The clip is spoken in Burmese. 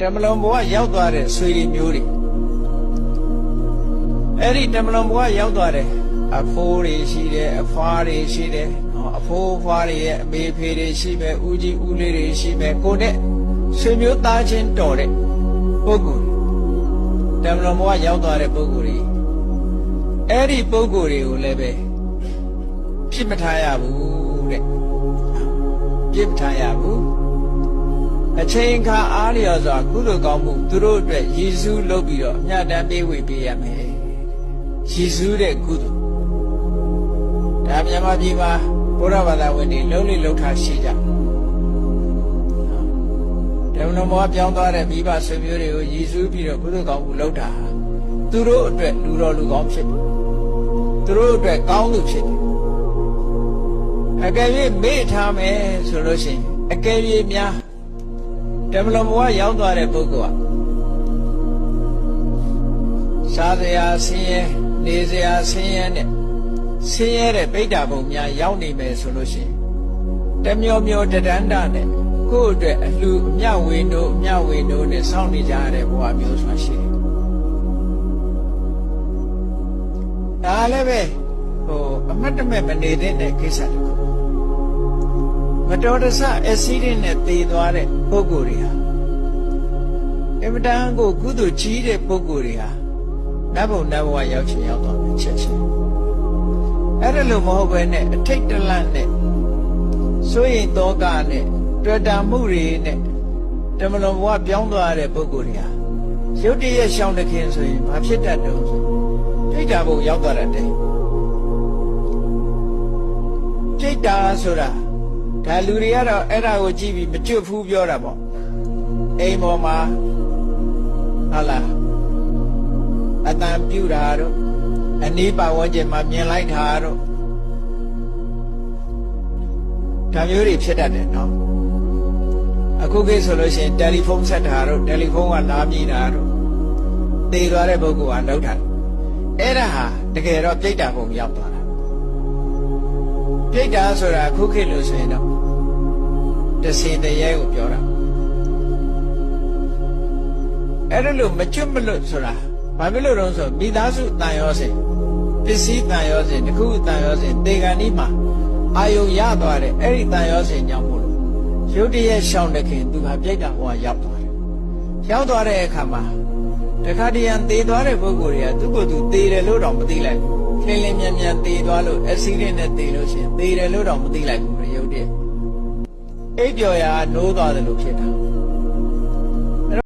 တမလွန်ဘဝရောက်သွားတဲ့ဆွေတွေမျိုးတွေအဲ့ဒီတမလွန်ဘဝရောက်သွားတဲ့အဖိုးတွေရှိတယ်အဖွားတွေရှိတယ်နော်အဖိုးအဖွားတွေရဲ့အမေဖေတွေရှိမယ်ဦးကြီးဦးလေးတွေရှိမယ်ကိုနဲ့ဆွေမျိုးသားချင်းတော်တဲ့ပုဂ္ဂိုလ်တွေတမလွန်ဘဝရောက်သွားတဲ့ပုဂ္ဂိုလ်တွေအဲ့ဒီပုဂ္ဂိုလ်တွေကိုလည်းပဲဖြစ်မထားရဘူးတဲ့ပြစ်မထားရဘူး အချိန်ခါအားလျော်စွာကုသိုလ်ကောင်းမှုသူတို့အတွက်ရည်စူးလုပ်ပြီးတော့အမြတ်တမ်းပေးဝေပေးရမယ်ရည်စူးတဲ့ကုသိုလ်ဒါမြန်မာပြည်မှာဘုရားဘာသာဝင်တွေလုံးလိလုံးထားရှိကြတယ်ဓမ္မမောပြောင်းသွားတဲ့မိဘဆွေမျိုးတွေကိုရည်စူးပြီးတော့ကုသိုလ်ကောင်းမှုလုပ်တာဟာသူတို့အတွက်လူတော်လူကောင်းဖြစ်တယ်သူတို့အတွက်ကောင်းသူဖြစ်တယ်အကယ်၍မေ့ထားမယ်ဆိုလို့ရှိရင်အကယ်၍များ တမလဘဝရောက်သွားတဲ့ပုဂ္ဂိုလ်ကစားစရာဆင်းရဲနေစရာဆင်းရဲနဲ့ဆင်းရဲတဲ့ပိဋ္ဌာဘုံများရောက်နေမယ်ဆိုလို့ရှိရင်တမျောမျောတဒန္တနဲ့ကိုယ့်အတွက်အလှအမြဝေတို့အမြဝေတို့နဲ့စောင့်နေကြရတဲ့ဘဝမျိုးဆိုတာရှိတယ်။ဒါလည်းပဲဟိုအမတ်တမဲ့မနေတဲ့ကိစ္စတစ်ခု မတော်တဆအက်ဆီဒင့်နဲ့သေသွားတဲ့ပုဂ္ဂိုလ်တွေဟာအမတန်ကိုကုသိုလ်ကြီးတဲ့ပုဂ္ဂိုလ်တွေဟာနတ်ဘုံနတ်ဘဝရောက်ချင်ရောက်သွားမယ်ချက်ချင်းအဲ့ဒါလို့မဟုတ်ပဲနဲ့အထိတ်တလန့်နဲ့စိုးရင်တောကနဲ့တွေ့တာမှုတွေနဲ့တမလွန်ဘဝပြောင်းသွားတဲ့ပုဂ္ဂိုလ်တွေဟာရုတ်တရက်ရှောင်းတခင်ဆိုရင်ဘာဖြစ်တတ်တော့ဆိုထိတ်တာဘုံရောက်သွားတတ်တယ်ထိတ်တာဆိုတာ ဒါလူတွေကတော့အဲ့ဒါကိုကြည့်ပြီးမကျွတ်ဖူးပြောတာပေါ့အိမ်ပေါ်မှာဟုတ်လားအတန်ပြူတာတော့အနီးပါဝန်းကျင်မှာမြင်လိုက်တာတော့ဒါမျိုးတွေဖြစ်တတ်တယ်နော်အခုကိဆိုလို့ရှိရင်တယ်လီဖုန်းဆက်တာတော့တယ်လီဖုန်းကလာမြည်တာတော့တေသွားတဲ့ပုဂ္ဂိုလ်ကလောက်တာအဲ့ဒါဟာတကယ်တော့ပြိတ္တာပုံရောက်သွားတာပြိတ္တာဆိုတာအခုခေတ်လို့ဆိုရင်တော့ တစင်တရေကိုပြောတာအဲ့ဒါလို့မကျွတ်မလွတ်ဆိုတာဘာဖြစ်လို့လဲဆိုမိသားစုတန်ရောစဉ်ပစ္စည်းတန်ရောစဉ်တစ်ခုတန်ရောစဉ်တေဂန်ဒီမှာအာယုံရသွားတယ်အဲ့ဒီတန်ရောစဉ်ကြောင့်မို့လို့ရုတ်တရက်ရှောင်းတဲ့ခင်သူကပြိတ္တာဟောရောက်သွားတယ်ရောက်သွားတဲ့အခါမှာတခါတည်းရန်သေသွားတဲ့ပုဂ္ဂိုလ်တွေကသူ့ကိုယ်သူသေတယ်လို့တော့မသိလိုက်ဘူးလင်းလင်းမြန်မြန်သေသွားလို့အက်ဆီဒင့်နဲ့သေလို့ရှိရင်သေတယ်လို့တော့မသိလိုက်ဘူးရုတ်တရက် အိပ်ပျော်ရာနိုးသွားတယ်လို့ဖြစ်တာ